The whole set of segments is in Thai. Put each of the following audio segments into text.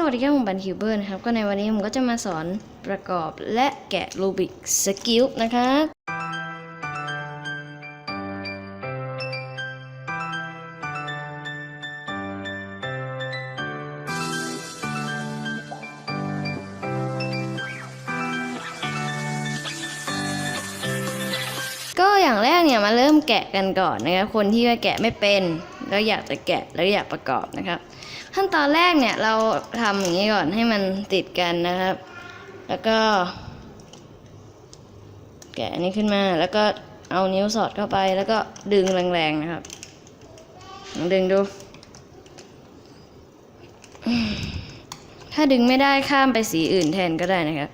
สวัสดีครับผมบันคิวเบอร์นะครับ ก็ในวันนี้ผมก็จะมาสอนประกอบและแกะรูบิกสกิลนะครับก็อย่างแรกเนี่ยมาเริ่มแกะกันก่อนนะครับคนที่ว่แกะไม่เป็น แล้วอยากจะแกะแล้วอยากประกอบนะครับ ขั้นตอนแรกเนี่ยเราทำอย่างนี้ก่อนให้มันติดกันนะครับ แล้วก็ แกะอันนี้ขึ้นมาแล้วก็เอานิ้วสอดเข้าไปแล้วก็ดึงแรงๆนะครับลองดึงดู ถ้าดึงไม่ได้ข้ามไปสีอื่นแทนก็ได้นะครับ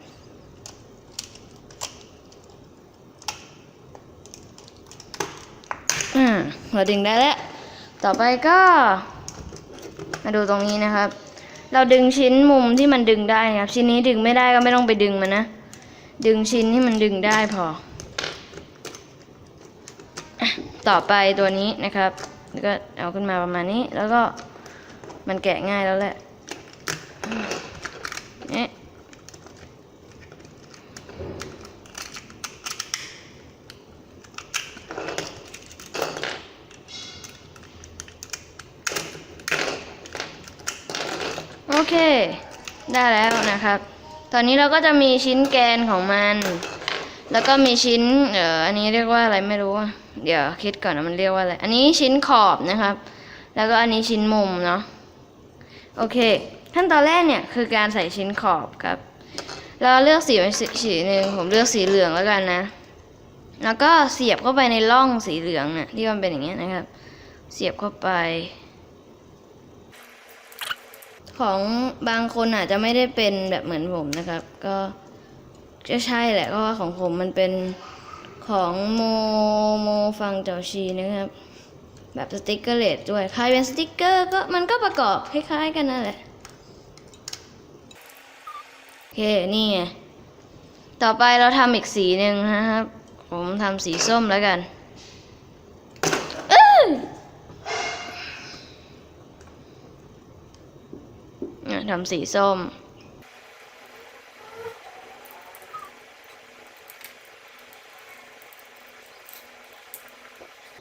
อ่าเราดึงได้แล้ว ต่อไปก็ มาดูตรงนี้นะครับ เราดึงชิ้นมุมที่มันดึงได้นะครับ ชิ้นนี้ดึงไม่ได้ก็ไม่ต้องไปดึงมันนะ ดึงชิ้นที่มันดึงได้พอ ต่อไปตัวนี้นะครับ ก็เอาขึ้นมาประมาณนี้ แล้วก็มันแกะง่ายแล้วแหละเนี่ย เค ได้แล้วนะครับ ตอนนี้เราก็จะมีชิ้นแกนของมัน แล้วก็มีชิ้นเอออันนี้เรียกว่าอะไรไม่รู้อะเดี๋ยวคิดก่อนนะมันเรียกว่าอะไรอันนี้ชิ้นขอบนะครับ แล้วก็อันนี้ชิ้นมุมเนาะโอเค ขั้นตอนแรกเนี่ยคือการใส่ชิ้นขอบครับ เราเลือกสีเป็นสีสีหนึ่งผมเลือกสีเหลืองแล้วกันนะ แล้วก็เสียบเข้าไปในร่องสีเหลืองเนี่ยที่มันเป็นอย่างเงี้ยนะครับ เสียบเข้าไป ของบางคนอาจจะไม่ได้เป็นแบบเหมือนผมนะครับ ก็จะใช่แหละเพราะว่าของผมมันเป็นของโมโมฟังเจ้าชีนะครับ แบบสติกเกอร์เลสด้วยใครเป็นสติกเกอร์ก็มันก็ประกอบคล้ายๆกันนั่นแหละโอเคนี่ไงต่อไปเราทำอีกสีหนึ่งนะครับ ผมทำสีส้มแล้วกันอื้อ เนี่ย ทำสีส้ม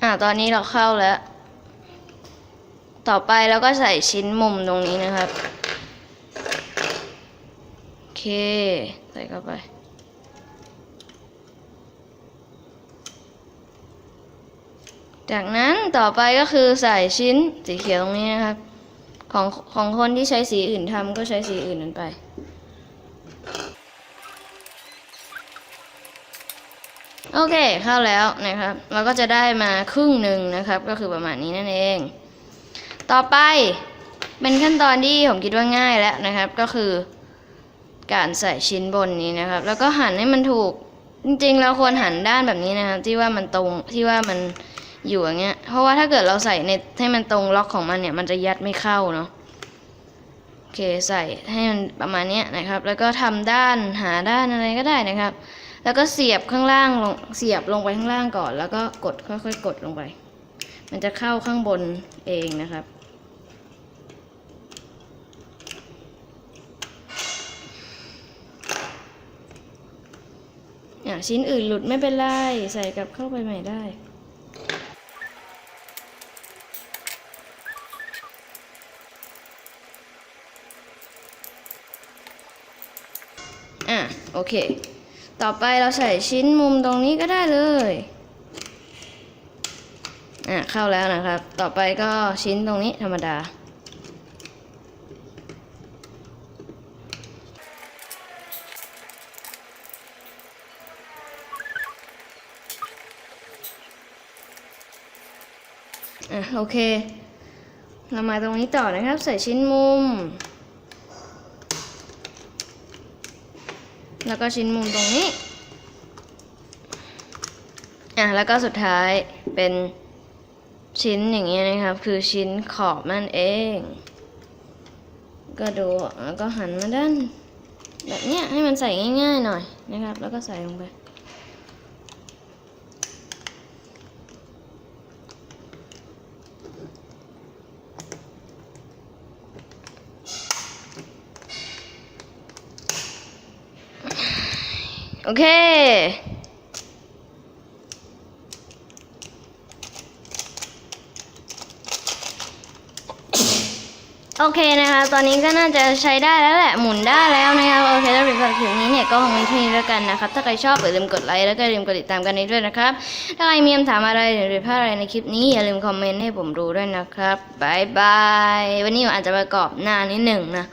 อ่าตอนนี้เราเข้าแล้ว ต่อไปเราก็ใส่ชิ้นมุมตรงนี้นะครับ โอเค ใส่เข้าไปจากนั้นต่อไปก็คือใส่ชิ้นสีเขียวตรงนี้นะครับ ของของคนที่ใช้สีอื่นทำก็ใช้สีอื่นนั้นไป โอเคเข้าแล้วนะครับ เราก็จะได้มาครึ่งหนึ่งนะครับ ก็คือประมาณนี้นั่นเอง ต่อไปเป็นขั้นตอนที่ผมคิดว่าง่ายแล้วนะครับ ก็คือ การใส่ชิ้นบนนี้นะครับ แล้วก็หั่นให้มันถูกจริงๆเราควรหันด้านแบบนี้นะครับ ที่ว่ามันตรงที่ว่ามัน อยู่อย่างเงี้ย เพราะว่าถ้าเกิดเราใส่ในให้มันตรงล็อกของมันเนี่ยมันจะยัดไม่เข้าเนาะโอเคใส่ให้มันประมาณนี้นะครับ แล้วก็ทำด้านหาด้านอะไรก็ได้นะครับ แล้วก็เสียบข้างล่างลงเสียบลงไปข้างล่างก่อน แล้วก็กดค่อยๆ กดลงไป มันจะเข้าข้างบนเองนะครับอะชิ้นอื่นหลุดไม่เป็นไร ใส่กลับเข้าไปใหม่ได้ อะโอเค ต่อไปเราใส่ชิ้นมุมตรงนี้ก็ได้เลยอะเข้าแล้วนะครับ ต่อไปก็ชิ้นตรงนี้ธรรมดาอะโอเค เรามาตรงนี้ต่อนะครับ ใส่ชิ้นมุม แล้วก็ชิ้นมุมตรงนี้ อะ แล้วก็สุดท้ายเป็นชิ้นอย่างเงี้ยนะครับ คือชิ้นขอบนั่นเอง ก็ดูแล้วก็หันมาด้านแบบเนี้ยให้มันใส่ง่ายๆหน่อยนะครับ แล้วก็ใส่ลงไป เค โอเคนะคะ ตอนนี้ก็น่าจะใช้ได้แล้วแหละ หมุนได้แล้วนะคะโอเคแล้วสำหรับคลิปนี้เนี่ยก็คงมีเท่านี้แล้วกันนะครับ ถ้าใครชอบอย่าลืมกดไลค์แล้วก็อย่าลืมกดติดตามกันนี้ด้วยนะครับ ถ้าใครมีคำถามอะไรหรือวิดพลาดอะไรในคลิปนี้อย่าลืมคอมเมนต์ให้ผมรู้ด้วยนะครับบายบาย วันนี้อาจจะประกอบหน้านิดหนึ่งนะ